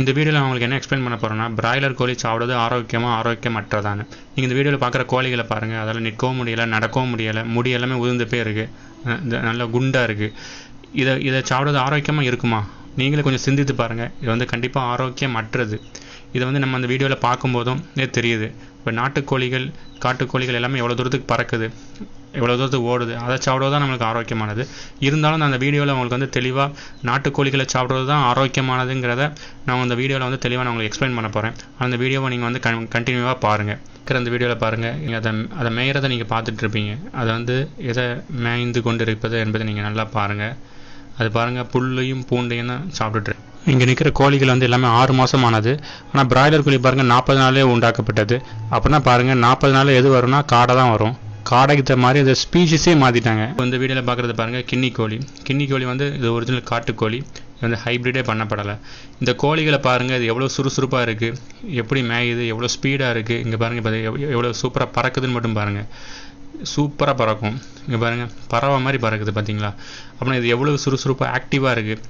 இந்த வீடியோவில் உங்களுக்கு என்ன எக்ஸ்பிளைன் பண்ண போகிறேன்னா பிராய்லர் கோழி சாப்பிடுறது ஆரோக்கியமாக ஆரோக்கியமற்றதானு நீங்கள் இந்த வீடியோவில் பார்க்குற கோழிகளை பாருங்கள் அதில் நிற்கவும் முடியலை நடக்கவும் முடியலை முடி எல்லாமே உதிர்ந்து போய் இருக்குது நல்ல குண்டாக இருக்குது இதை இதை சாப்பிடுறது ஆரோக்கியமாக இருக்குமா? நீங்களே கொஞ்சம் சிந்தித்து பாருங்கள் இது வந்து கண்டிப்பாக ஆரோக்கியமற்றது. இதை வந்து நம்ம அந்த வீடியோவில் பார்க்கும்போதும் தெரியுது. இப்போ நாட்டுக்கோழிகள் காட்டுக்கோழிகள் எல்லாமே எவ்வளோ தூரத்துக்கு பறக்குது எவ்வளோ தூரத்துக்கு ஓடுது அதை சாப்பிடுவது தான் நம்மளுக்கு ஆரோக்கியமானது. இருந்தாலும் நான் அந்த வீடியோவில் உங்களுக்கு வந்து தெளிவாக நாட்டுக்கோழிகளை சாப்பிட்றது தான் ஆரோக்கியமானதுங்கிறத நான் அந்த வீடியோவில் வந்து தெளிவாக நான் உங்களுக்கு எக்ஸ்பிளைன் பண்ண போகிறேன் அந்த வீடியோவை நீங்கள் வந்து கன் கண்டினியூவாக பாருங்கள் இருக்கிற அந்த வீடியோவில் பாருங்கள் நீங்கள் அதை அதை மேயறதை நீங்கள் பார்த்துட்டு இருப்பீங்க. அதை வந்து எதை மேய்ந்து கொண்டு இருப்பது என்பதை நீங்கள் நல்லா பாருங்கள் அது பாருங்கள் புல்லையும் பூண்டையும் தான் சாப்பிட்டுட்டு இங்கே நிற்கிற கோழிகள் வந்து எல்லாமே ஆறு மாதம் ஆனது ஆனால் பிராய்லர் கோழி பாருங்கள் நாற்பது நாளே உண்டாக்கப்பட்டது. அப்படின்னா பாருங்கள் நாற்பது நாள் எது வரும்னா காடை தான் வரும். காடைக்கு மாதிரி அந்த ஸ்பீஷிஸே மாற்றிட்டாங்க இந்த வீடியோவில் பார்க்குறது பாருங்கள் கின்னி கோழி. கின்னி கோழி வந்து இது ஒரிஜினல் காட்டுக்கோழி இது வந்து ஹைப்ரிடே பண்ணப்படலை. இந்த கோழிகளை பாருங்கள் இது எவ்வளோ சுறுசுறுப்பாக இருக்குது எப்படி மேயுது எவ்வளோ ஸ்பீடாக இருக்குது இங்கே பாருங்கள் இப்போ எவ்வளோ சூப்பராக பறக்குதுன்னு மட்டும் பாருங்கள் சூப்பராக பறக்கும். இங்கே பாருங்கள் பறவை மாதிரி பறக்குது பார்த்தீங்களா அப்படின்னா இது எவ்வளோ சுறுசுறுப்பாக ஆக்டிவாக இருக்குது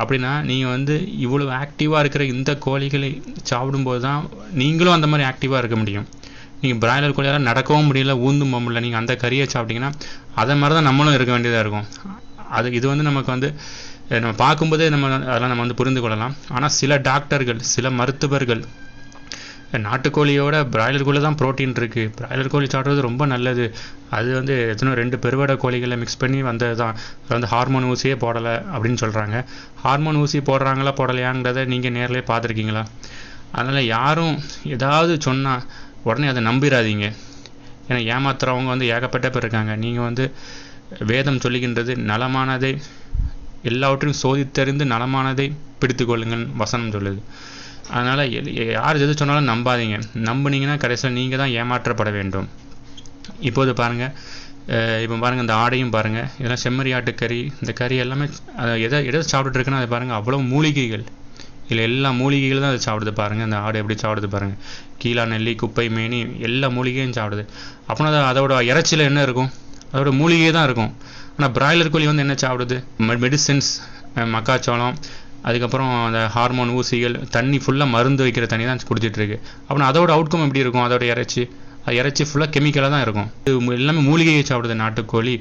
அப்படின்னா நீங்கள் வந்து இவ்வளோ ஆக்டிவாக இருக்கிற இந்த கோழிகளை சாப்பிடும்போது தான் நீங்களும் அந்த மாதிரி ஆக்டிவாக இருக்க முடியும். நீங்கள் பிராய்லர் கோழியால் நடக்கவும் முடியல ஊந்தும் போக முடியல நீங்கள் அந்த கறியை சாப்பிட்டீங்கன்னா அதை மாதிரி தான் நம்மளும் இருக்க வேண்டியதாக இருக்கும். அது இது வந்து நமக்கு வந்து நம்ம பார்க்கும்போதே நம்ம அதெல்லாம் நம்ம வந்து புரிந்து கொள்ளலாம். ஆனால் சில டாக்டர்கள் சில மருத்துவர்கள் நாட்டுக்கோழியோட பிராய்லர் கோழி தான் ப்ரோட்டீன் இருக்குது பிராய்லர் கோழி சாப்பிட்றது ரொம்ப நல்லது. அது வந்து எத்தனோ ரெண்டு பெருவடை கோழிகளை மிக்ஸ் பண்ணி வந்தது தான். அது வந்து ஹார்மோன் ஊசியே போடலை அப்படின்னு சொல்கிறாங்க ஹார்மோன் ஊசி போடுறாங்களா போடலையாங்கிறத நீங்கள் நேரிலே பார்த்துருக்கீங்களா? அதனால் யாரும் ஏதாவது சொன்னால் உடனே அதை நம்பிடாதீங்க ஏன்னா ஏமாத்துறவங்க வந்து ஏகப்பட்ட பேர் இருக்காங்க. நீங்கள் வந்து வேதம் சொல்லுகின்றது நலமானதை எல்லாவற்றையும் சோதித்தறிந்து நலமானதை பிடித்து கொள்ளுங்கள் வசனம் சொல்லுது. அதனால் யார் எது சொன்னாலும் நம்பாதீங்க. நம்புனீங்கன்னா கடைசியில் நீங்கள் தான் ஏமாற்றப்பட வேண்டும். இப்போது பாருங்கள் இப்போ பாருங்கள் இந்த ஆடையும் பாருங்கள் இதெல்லாம் செம்மறி கறி இந்த கறி எல்லாமே அதை எதை எதை சாப்பிட்டுட்டு இருக்குன்னா அதை பாருங்கள் அவ்வளோ மூலிகைகள். இதில் எல்லா மூலிகைகள் தான் அதை சாப்பிடுது பாருங்கள் அந்த ஆடு எப்படி சாப்பிடுது பாருங்கள் கீழா நெல்லி குப்பை மேனி எல்லா மூலிகையும் சாப்பிடுது. அப்படின்னா அது அதோட இறைச்சியில் என்ன இருக்கும்? அதோட மூலிகை தான் இருக்கும். ஆனால் பிராய்லர் கோழி வந்து என்ன சாப்பிடுது? மெடிசின்ஸ் மக்காச்சோளம் அதுக்கப்புறம் அந்த ஹார்மோன் ஊசிகள் தண்ணி ஃபுல்லாக மருந்து வைக்கிற தண்ணி தான் குடிச்சிட்டு அப்புறம் அதோட அவுட்கம் எப்படி இருக்கும்? அதோட இறைச்சி? அது இறைச்சி ஃபுல்லாக கெமிக்கலாக தான் இருக்கும். இது எல்லாமே மூலிகையை சாப்பிடுது. நாட்டுக்கோழி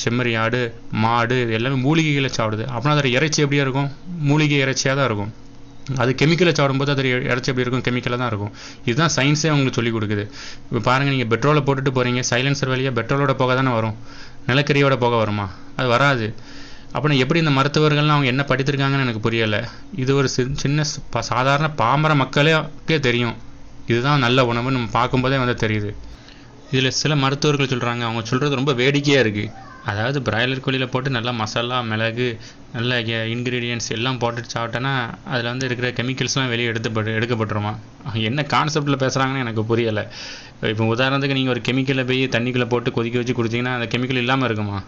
செம்மறி ஆடு மாடு இது எல்லாமே மூலிகைகளை சாப்பிடுது. அப்படின்னா அதோட இறைச்சி எப்படியா இருக்கும்? மூலிகை இறைச்சியாக தான் இருக்கும். அது கெமிக்கலை சாப்பிடும்போது அது இறைச்சி எப்படி இருக்கும்? கெமிக்கலாக தான் இருக்கும். இதுதான் சயின்ஸே உங்களுக்கு சொல்லிக் கொடுக்குது. இப்போ பாருங்கள் நீங்கள் பெட்ரோலை போட்டுட்டு போகிறீங்க சைலன்சர் வழியாக பெட்ரோலோட புகை தானே வரும்? நிலக்கரியோட புகை வருமா? அது வராது. அப்புறம் எப்படி இந்த மருத்துவர்கள்லாம் அவங்க என்ன படித்திருக்காங்கன்னு எனக்கு புரியலை. இது ஒரு சின் சின்ன சாதாரண பாமர மக்களுக்கே தெரியும். இதுதான் நல்ல உணவு நம்ம பார்க்கும்போதே வந்து தெரியுது. இதில் சில மருத்துவர்கள் சொல்கிறாங்க அவங்க சொல்கிறது ரொம்ப வேடிக்கையாக இருக்குது அதாவது பிராய்லர் கோழியில் போட்டு நல்லா மசாலா மிளகு நல்ல இன்க்ரீடியன்ட்ஸ் எல்லாம் போட்டுட்டு சாப்பிட்டேன்னா அதில் வந்து இருக்கிற கெமிக்கல்ஸ்லாம் வெளியே எடுத்துப்பட்டு எடுக்கப்பட்டுருமா? என்ன கான்செப்டில் பேசுகிறாங்கன்னு எனக்கு புரியலை. இப்போ உதாரணத்துக்கு நீங்கள் ஒரு கெமிக்கலை போய் தண்ணிக்குள்ளே போட்டு கொதிக்க வச்சு குடிச்சிங்கன்னா அந்த கெமிக்கல் இல்லாமல் இருக்குமா?